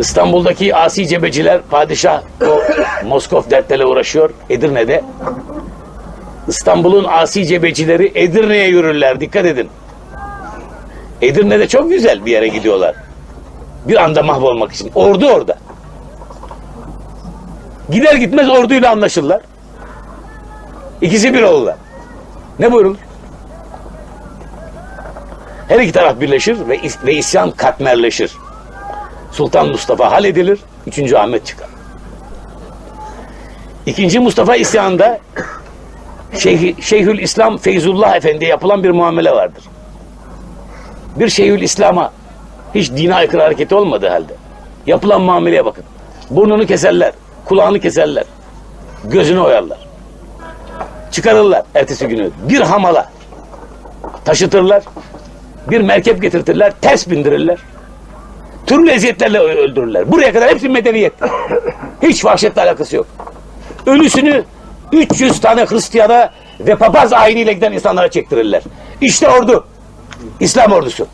İstanbul'daki asi cebeciler padişah o Moskov dertlerle uğraşıyor Edirne'de. İstanbul'un asi cebecileri Edirne'ye yürürler. Dikkat edin. Edirne'de çok güzel bir yere gidiyorlar. Bir anda mahvolmak için. Ordu orada. Gider gitmez orduyla anlaşırlar. İkisi bir olurlar. Ne buyurulur? Her iki taraf birleşir ve, is- ve isyan katmerleşir. Sultan Mustafa halledilir, 3. Ahmet çıkar. İkinci Mustafa isyanında Şeyh, Şeyhül İslam Feyzullah Efendi'ye yapılan bir muamele vardır. Bir Şeyhül İslam'a hiç dine aykırı hareketi olmadığı halde yapılan muameleye bakın. Burnunu keserler, kulağını keserler, gözünü oyarlar. Çıkarırlar ertesi günü bir hamala taşıtırlar, bir merkep getirtirler, ters bindirirler. Türlü eziyetlerle öldürürler. Buraya kadar hepsi medeniyet. Hiç vahşetle alakası yok. Ölüsünü 300 tane Hristiyana ve papaz ayiniyle giden insanlara çektirirler. İşte ordu. İslam ordusu.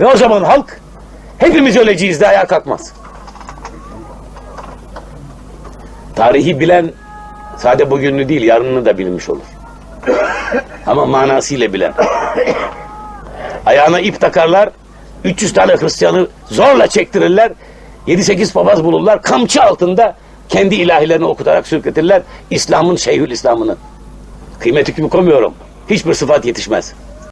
Ve o zaman halk hepimiz öleceğiz de ayağa kalkmaz. Tarihi bilen sade bugününü değil yarınını da bilmiş olur. Ama manasıyla bilen. Ayağına ip takarlar. 300 tane Hristiyanı zorla çektirirler. 7-8 papaz bulurlar. Kamçı altında kendi ilahilerini okutarak sürükletirler. İslam'ın şeyhül İslam'ını. Kıymet hükmü koymuyorum. Hiçbir sıfat yetişmez.